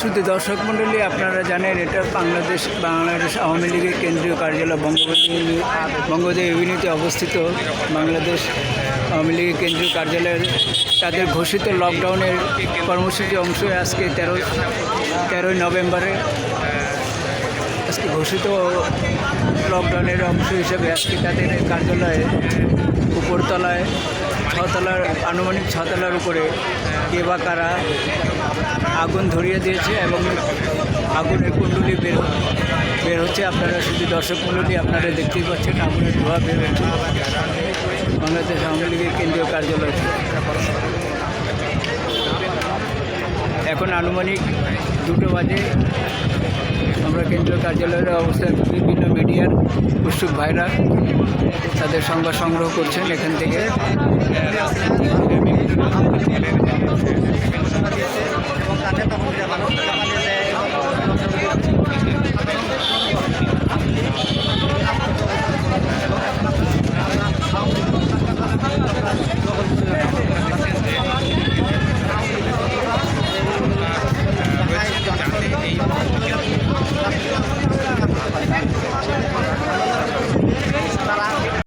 শুধু দর্শক মণ্ডলী, আপনারা জানেন এটা বাংলাদেশ বাংলাদেশ আওয়ামী লীগের কেন্দ্রীয় কার্যালয় বঙ্গবন্ধু বঙ্গবন্ধু এভিনিউতে অবস্থিত বাংলাদেশ আওয়ামী লীগের কেন্দ্রীয় কার্যালয়ের। তাদের ঘোষিত লকডাউনের কর্মসূচি অংশ আজকে তেরো তেরোই নভেম্বরে আজকে ঘোষিত লকডাউনের অংশ হিসেবে আজকে তাদের কার্যালয়ে উপরতলায় ছতলার, আনুমানিক ছতলার উপরে কে বা কারা আগুন ধরিয়ে দিয়েছে এবং আগুনের কুণ্ডলি বের বের হচ্ছে। আপনারা শুধু দর্শক মণ্ডলী আপনারা দেখতেই পাচ্ছেন, আগুনের ধোঁয়া বের হচ্ছে বাংলাদেশ আওয়ামী লীগের কেন্দ্রীয় কার্যালয় এখন আনুমানিক দুটো বাজে। আমরা কেন্দ্রীয় কার্যালয়ের অবস্থান বিভিন্ন মিডিয়ার উৎসুক ভাইরা তাদের সংবাদ সংগ্রহ করছেন এখান থেকে।